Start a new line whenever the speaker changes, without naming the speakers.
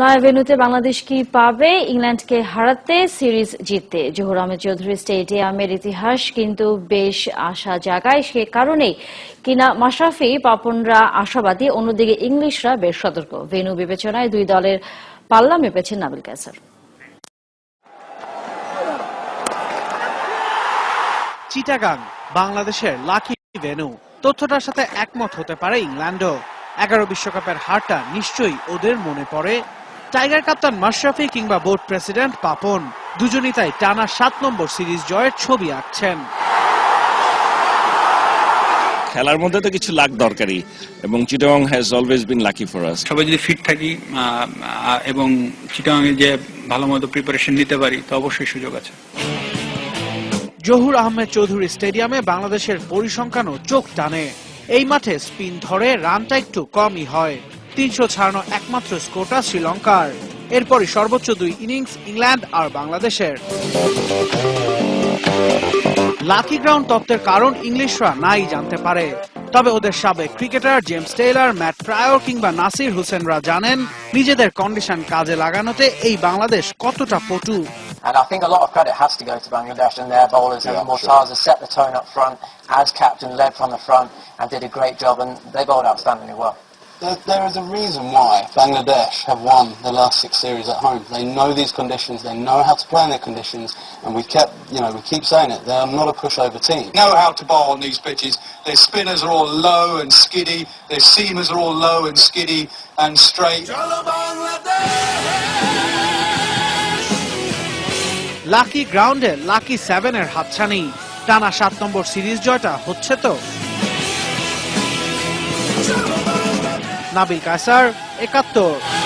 নয়া ভেন্যুতে বাংলাদেশ কি পাবে? ইংল্যান্ডকে হারাতে সিরিজ জিততে। জহুর আহমেদ চৌধুরী স্টেডিয়ামের ইতিহাস কিন্তু বেশ আশা জাগায়। সে কারণেই কিনা মাশরাফি, পাপনরা আশাবাদী। অন্যদিকে ইংলিশরা বেশ সতর্ক। ভেন্যু বিবেচনায় দুই দলের পাল্লা মেপেছেন নাবিল ক্যাসার।
চিটাগাং, বাংলাদেশের লাকি ভেনু তথ্যটার সাথে একমত হতে পারে ইংল্যান্ডও। এগারো বিশ্বকাপের হারটা নিশ্চয়ই ওদের মনে পড়ে। টাইগার কাপ্তান মাশরাফি কিংবা বোর্ড প্রেসিডেন্ট পাপন। দুজনই তাই টানা সাত নম্বর সিরিজ জয়ের ছবি আঁকছেন।
খেলার মধ্যে তো কিছু লাক দরকারি এবং Chittagong has always been lucky for us
সবাই যদি ফিট থাকি এবং চিটাগাংয়ে যে ভালো মতো প্রিপারেশন নিতে পারি তো অবশ্যই সুযোগ আছে।
জহুর আহমেদ চৌধুরী স্টেডিয়ামে বাংলাদেশের পরিসংখ্যানও চোখ টানে। এই মাঠে স্পিন ধরে রানটা একটু কমই হয়। তিনশো ছাড়ানো একমাত্র স্কোরটা শ্রীলঙ্কার এরপরই সর্বোচ্চ দুই ইনিংস ইংল্যান্ড আর বাংলাদেশের লাকি গ্রাউন্ড তত্ত্বের কারণ ইংলিশরা নাই জানতে পারে তবে ওদের সাবেক cricketer James Taylor Matt Prior কিংবা নাসির হোসেনরা জানেন নিজেদের কন্ডিশন কাজে লাগানোতে এই বাংলাদেশ কতটা পটু
And I think a lot of credit has to go to Bangladesh and their bowlers.
Yeah,
Mortaza set the tone up front as captain, led from the front, and did a great job. And they bowled outstandingly well.
There, there is a reason why Bangladesh have won the last six series at home. They know these conditions, they know how to play in their conditions, and we kept, you know, we keep saying it. They are not a pushover team.
know how to bowl on these pitches. Their spinners are all low and skiddy. Their seamers are all low and skiddy and straight.
Lucky গ্রাউন্ডে lucky সেভেনের হাতছানি টানা সাত নম্বর series জয়টা হচ্ছে তো নাবিল কায়সার একাত্তর